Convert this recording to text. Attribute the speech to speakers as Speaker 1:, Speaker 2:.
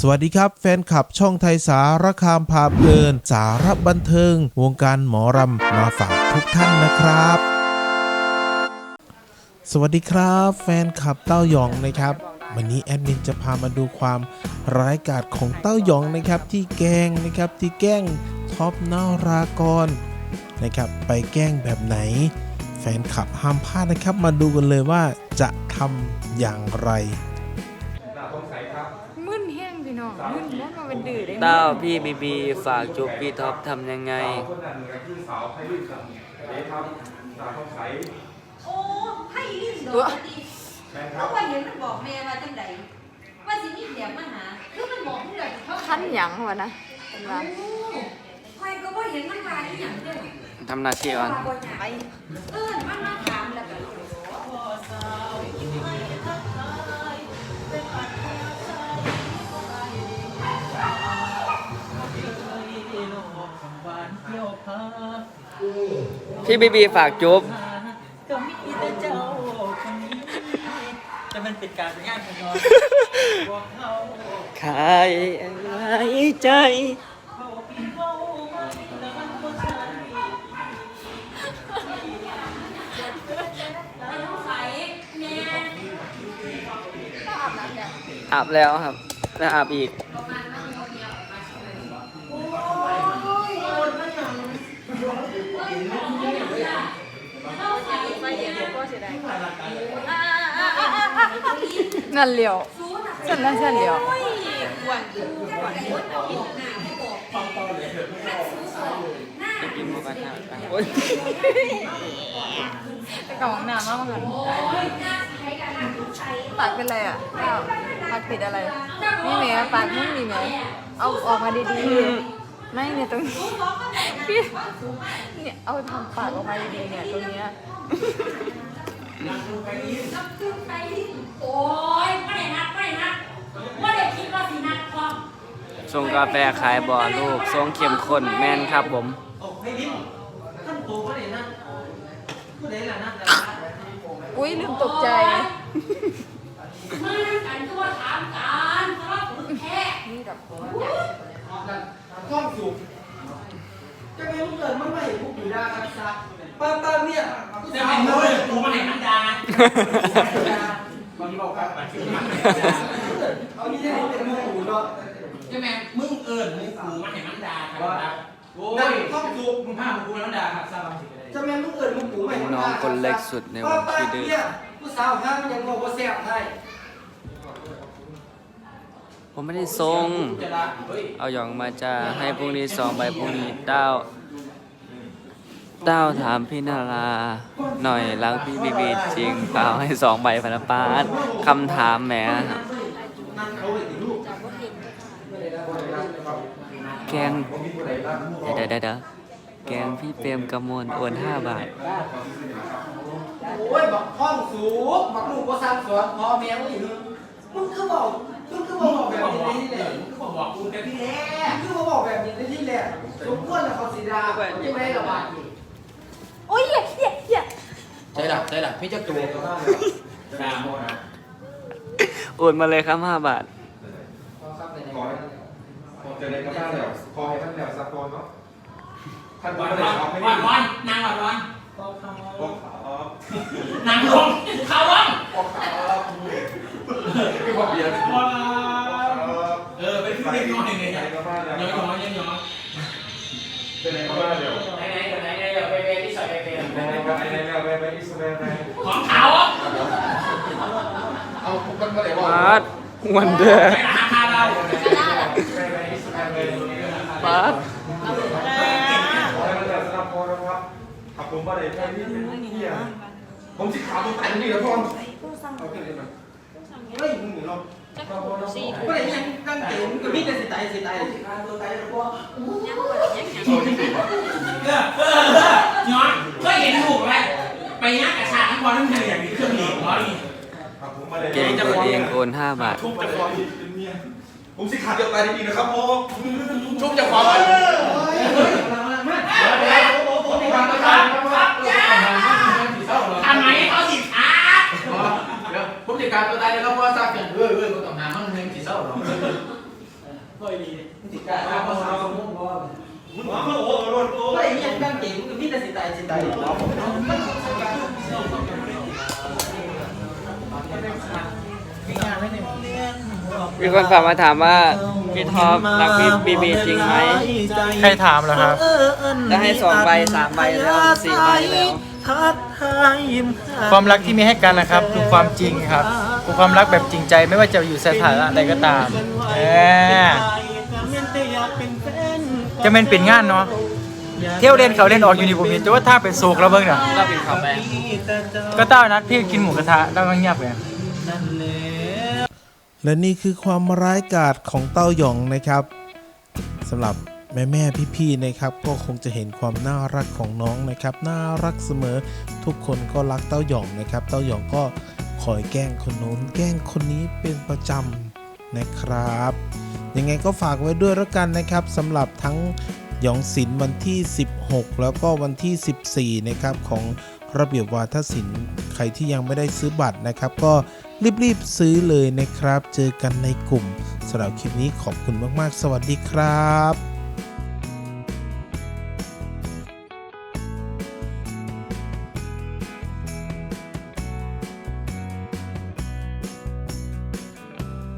Speaker 1: สวัสดีครับ แฟนคลับช่องไทยสารคามพาเพลิน สารบันเทิง วงการหมอรำมาฝากทุกท่านนะครับ สวัสดีครับ แฟนคลับเต้ายองนะครับ วันนี้แอดมินจะพามาดูความร้ายกาจของเต้ายองนะครับ ที่แกล้งนะครับที่แกล้งท็อปนารากรนะครับ ไปแกล้งแบบไหน แฟนคลับห้ามพลาดนะครับ มาดูกันเลยว่าจะทำอย่างไร
Speaker 2: ห้งพี่น้องมึนแล้วมาเป็นดื้อได้ไหม
Speaker 3: เต้าพี่บีบีฝากจุบพี่ท็อปทำยังไง
Speaker 4: โอ้ให้ลิ้นดอกดีเพราะว่าเห็นมันบอกแม่ว่าจังใดว่าสิมีแถมมาหา คือมันบอกเพื่อนเขา
Speaker 2: คันหยังวะนะเป็นว่า
Speaker 4: ใครก็บ่เห็นมันมาที่หยังเด้อ
Speaker 3: ทำหน้าที่ก่อน
Speaker 4: ว่าบ่อยากไปเอิ้นมันมาถามแล้วก็
Speaker 3: พี่บีบีฝากจุบ
Speaker 5: ก็มีแต่เจ้าคนนี้แต่มันเป็นการงานของเราบอกเขา
Speaker 3: ขายอะไรใจ
Speaker 5: เขาพี่เขาไม่แล้วมันก็ใช่
Speaker 3: อาบแล้วครับแล้วอาบอีก
Speaker 2: นั่นเหลียวฉันนั่นฉันเหลียว
Speaker 3: จะกินหมูกระทะไปโอ๊ย
Speaker 2: ไปกับห้องน้ำมากเหมือนกันปากเป็นไรอะอ้าวปากติดอะไรมีไหมอะปากไม่มีไหมเอาออกมาดีๆไม่เนี่ยตรงนี้พี่เนี่ยเอาทำปากออกมาดีๆเนี่ยตรงเนี้ย
Speaker 4: โอ้ยบ่ได้นัดบ่ได้นัดบ่ได้คิดว่าสินัดพร้อม
Speaker 3: ส่งกาแฟขายบ่อลูกส่งเข้มข้นแม่นครับผม
Speaker 5: โอ้ให้ลิ้มท่านตัวก็ได้นั่นผู้ใดล่ะนั่นล่ะ
Speaker 2: อุ้ยลืมตกใจ
Speaker 4: มากันตัวถามกันเพราะแท้
Speaker 2: นี่ดับตัว
Speaker 5: ท้องสุกจะไม่รู้เกิดมันไม่พวกอยู่ดากันซะ ป้าป้าเนี่ยจะไม่รู้เลยกูมาให้มันดาบางทีบอกครับเอานี่ได้เป็นมือหูเนาะ
Speaker 6: ใช่ไหมมึงเอิญมึงกูมาเห็นมันด่าครับโอ้
Speaker 5: นั่น
Speaker 6: ย
Speaker 5: ท้องสุก
Speaker 6: มึงพามึงกูแล้วด่าครับสร้างความสิบเลย
Speaker 5: จะแม่นมึงเอิญมึงหูไม่
Speaker 3: น้องคนเล็กสุดในวงที่ดื้อ
Speaker 5: ผู้สาวห้ามยังบอกว่าแซ่บให้
Speaker 3: ผมไม่ได้ส่ง
Speaker 6: จะด่าเฮ้ย
Speaker 3: เอาหยองมาจะให้พรุ่งนี้สองใบพรุ่งนี้เต้า เต้าถามพี่นาราหน่อยรักพี่บีบีจริงเปล่าให้สองใบพนปานคำถามแหมแกงเดี๋ยวเดี๋ยวเดี๋ยวแกงพี่เปรมกำมลโอนห้าบาท
Speaker 5: โอ้ยบักห้องสูงบักลูกก็สร้างสวนพ่อแม่มึงอยู่มึงคือบอกมึงคือบอกแบบนี้แหละ
Speaker 6: ก็บอกบอกกูแต่ที่แรก
Speaker 5: มึงคือบอกแบบนี้แหละสมควรแล้วเขาสีดายังไงกับบาท
Speaker 2: อ้ยอย่าอย่าอย่า
Speaker 6: ใช่หลักใช่หลักพี่เจ้าตัวด่าโมนะ
Speaker 3: โอนมาเลยครับห้าบาท
Speaker 7: ขอให้ขอเจอในกระด้างแล้วขอให้ท่านแล้วสักคนเนาะท่าน
Speaker 6: วั
Speaker 7: ไม่
Speaker 6: น
Speaker 7: ได้
Speaker 6: วัน
Speaker 7: ขอไม่
Speaker 6: วั
Speaker 7: ได้
Speaker 6: นวันนางวันวัน
Speaker 5: บอกคำ
Speaker 7: บอ
Speaker 5: ว่าก
Speaker 7: อ๋อนา
Speaker 6: งลงเขาลง
Speaker 7: บอกขาวคือบอกเบียร์
Speaker 6: ว้าเออเป็นผู้เล่นน้อยเลย
Speaker 7: ในกระด้างแล้ว
Speaker 6: ย้อยย้อยย้อย
Speaker 7: เป็นในกระด้างแล้ว
Speaker 6: ไหนไหนไหนไหน ของเขา
Speaker 7: เอาพวกกันมาเลยว่า
Speaker 3: บาทวันเดอร์
Speaker 6: ไปหาคาเรา
Speaker 7: ไปไปอิสราเอลไป
Speaker 3: บาท
Speaker 7: ขอให้ท่านแล้วสักคนนะครับขับผมมาเลยแค่นี้เป็นเที่ยผมสิขาตัวแต่นี่แล้วพ่อเอาขึ้นเลยมา
Speaker 5: เฮ้ยมึงเนาะก็เลยยังนั่งเก๋มึงก็มีแต่สิตายสิตายสิตายตัวตายแล้วพ่อ
Speaker 6: เออเออ เออย้อนก็เห็นถูกแล้วไปยักกระชากทั้งบอลทั้งเธออย่างนี้เครื่องหนีบอลนี่
Speaker 7: ขับผมมาเลย
Speaker 3: เกงตัวเองโอนห้าบาท
Speaker 7: ทุบจะคอเป็นเมียผมสิขาตัวตายดีๆนะครับพ่อ
Speaker 6: ชุบจะขอไป
Speaker 3: มีคนฝากมาถามว่าพี่ท็อปรักพี่บีบีจริงไหม
Speaker 8: ใครถามเหรอครับ
Speaker 3: จะให้สองใบสามใบแล้วสี่ใบแล้ว
Speaker 8: ความรักที่มีให้กันนะครับ คือความจริงครับคือความรักแบบจริงใจไม่ว่าจะอยู่สถานะใดก็ตามเออจะเป็นเป็นงานเนาะ เที่ยวเล่นเขาเล่นออกอยู่นี่ผมเห็นแต่ว่าถ้าเป็นโศกแล้วเบิ่งเนาะ
Speaker 3: เราเป็นข่าวแบง
Speaker 8: ก็ต้านัดพี่กินหมูกระทะแล้วก็เงียบเลย
Speaker 1: และนี่คือความร้ายกาจของเต้าหยองนะครับสำหรับแม่แม่ๆพี่ๆนะครับ ก็คงจะเห็นความน่ารักของน้องนะครับ น่ารักเสมอทุกคนก็รักเต้าหยองนะครับ เต้าหยองก็คอยแกล้งคนโน้นแกล้งคนนี้เป็นประจำนะครับยังไงก็ฝากไว้ด้วยแล้วกันนะครับสำหรับทั้งห ยองศิลป์วันที่ 16 แล้วก็วันที่ 14 นะครับของระเบียบวาทศิลป์ใครที่ยังไม่ได้ซื้อบัตรนะครับ ก็รีบๆซื้อเลยนะครับ เจอกันในกลุ่มสำหรับคลิปนี้ขอบคุณมากๆ สวัสดีครับ